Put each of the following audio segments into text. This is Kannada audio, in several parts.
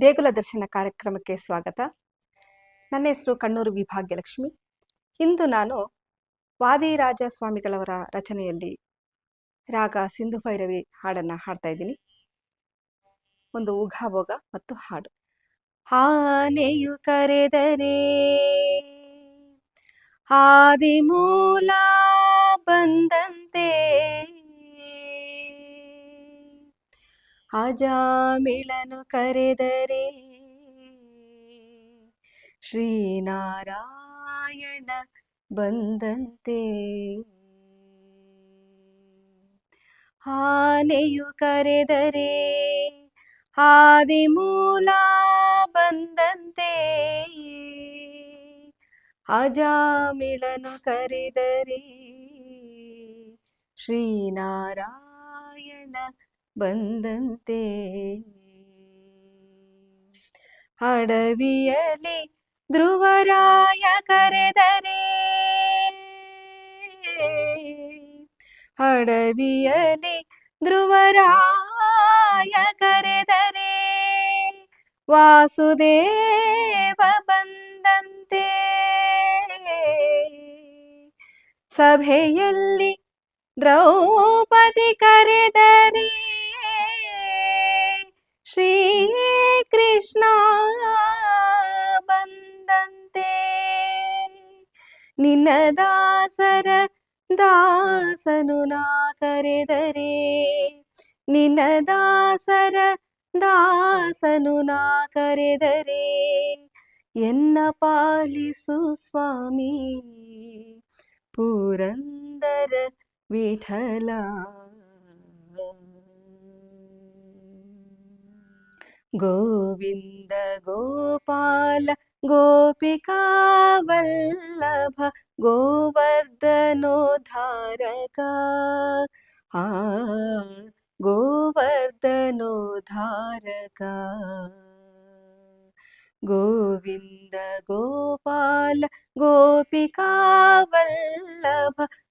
ದೇಗುಲ ದರ್ಶನ ಕಾರ್ಯಕ್ರಮಕ್ಕೆ ಸ್ವಾಗತ. ನನ್ನ ಹೆಸರು ಕಣ್ಣೂರು ವಿಭಾಗ್ಯಲಕ್ಷ್ಮಿ. ಇಂದು ನಾನು ವಾದಿರಾಜ ಸ್ವಾಮಿಗಳವರ ರಚನೆಯಲ್ಲಿ ರಾಗ, ಸಿಂಧು ಭೈರವಿ ಹಾಡನ್ನ ಹಾಡ್ತಾ ಇದ್ದೀನಿ. ಒಂದು ಉಘಾಭೋಗ ಮತ್ತು ಹಾಡು. ಆನೆಯು ಕರೆದರೆ ಆದಿ ಮೂಲ ಬಂದಂತೆ ಅಜಾಮಿಳನು ಕರೆದರೆ. ಶ್ರೀನಾರಾಯಣ ಬಂದಂತೆ. ಆನೆಯು ಕರೆದರೆ. ಆದಿಮೂಲ ಬಂದಂತೆ. ಅಜಾಮಿಳನು ಕರೆದರೆ. ಶ್ರೀನಾರಾಯಣ ಬಂದಂತೆ. ಅಡವಿಯಲ್ಲಿ ಧ್ರುವರಾಯ ಕರೆದರೆ ಅಡವಿಯಲ್ಲಿ ಧ್ರುವರಾಯ ಕರೆದರೆ ವಾಸುದೇವ ಬಂದಂತೆ. ಸಭೆಯಲ್ಲಿ ದ್ರೌಪದಿ ಕರೆದರೆ ಶ್ರೀ ಕೃಷ್ಣ ಬಂದಂತೆ ನಿನ್ನ ದಾಸರ ದಾಸನು ನಾ ಕರೆದರೆ ನಿನ್ನ ದಾಸರ ದಾಸನು ನಾ ಕರೆದರೆ ಎನ್ನ ಪಾಲಿಸು ಸ್ವಾಮಿ ಪುರಂದರ ವಿಠಲ ഗോവിന്ദ ഗോപാല ഗോപികാവല്ലഭ ഗോവർദ്ധനോധാരക ആ ഗോവർദ്ധനോധാരക ഗോവിന്ദ ഗോപാല ഗോപികാവല്ലഭ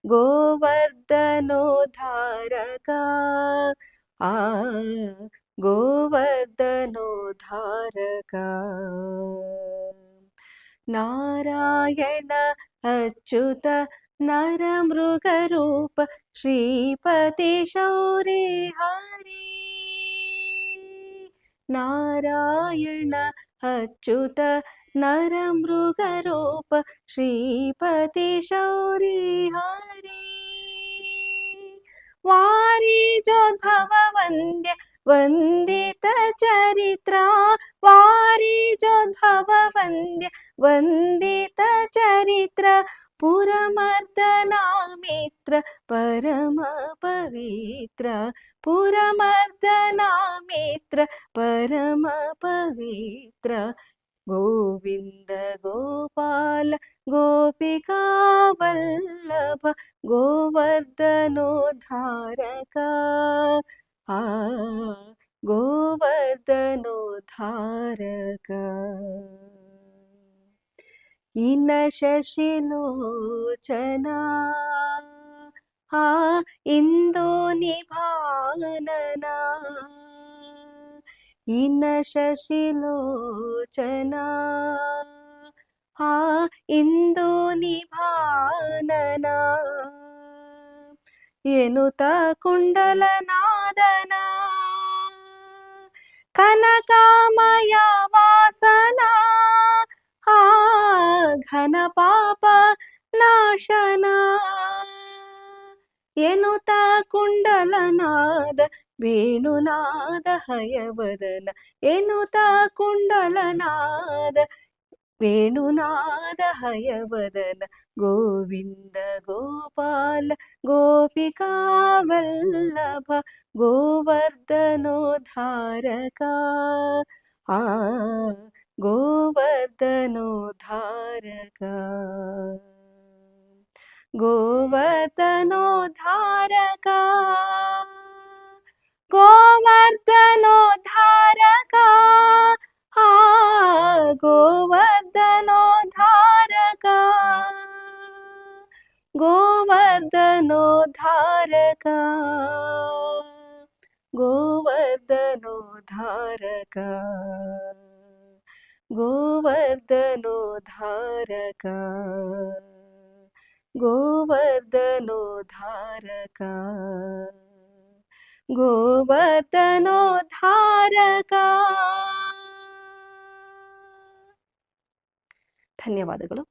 ഗോവർദ്ധനോധാരക ആ गोवर्धनोद्धारका नारायण अच्युत नरमृगरूप श्रीपति शौरि हरि। नारायण अच्युत नरमृगरूप श्रीपति शौरि हरि। वारि जोद्भव वन्द्य वन्दितचरित्रा वारिजोद्भव वन्द्य वन्दितचरित्र पुरमर्दनामित्र परमपवित्र पुरमर्दनामित्र परमपवित्र गोविन्द गोपाल गोपिका वल्लभ गोवर्धनोद्धारका ఆ गोवर्धनोद्धारक इन शशिलोचना हा इन्दोनिभानना इन शशिलोचना हा इन्दोनिभानना एनुता कुण्डलना ಕುಂಡಲನಾದನ ಕನಕಾಮಯ ವಾಸನ. ಆ ಘನ ಪಾಪ ನಾಶನ. ಎನುತ ಕುಂಡಲನಾದ ವೇಣುನಾದ ಹಯವದನ. ಎನುತ ಕುಂಡಲನಾದ വേണുനാഥ ഹയവദന ഗോവിന്ദ ഗോപാല ഗോപികാവല്ലഭ ഗോവർദ്ധനോധാരക ആ ഗോവർദ്ധനോധാരക ഗോവർദ്ധനോധാരക ഗോവർദ്ധനോധാര ಗೋವರ್ಧನೋದ್ಧಾರಕ ಗೋವರ್ಧನೋದ್ಧಾರಕ ಗೋವರ್ಧನೋದ್ಧಾರಕ ಗೋವರ್ಧನೋದ್ಧಾರಕ ಗೋವರ್ಧನೋದ್ಧಾರಕ ಧನ್ಯವಾದಗಳು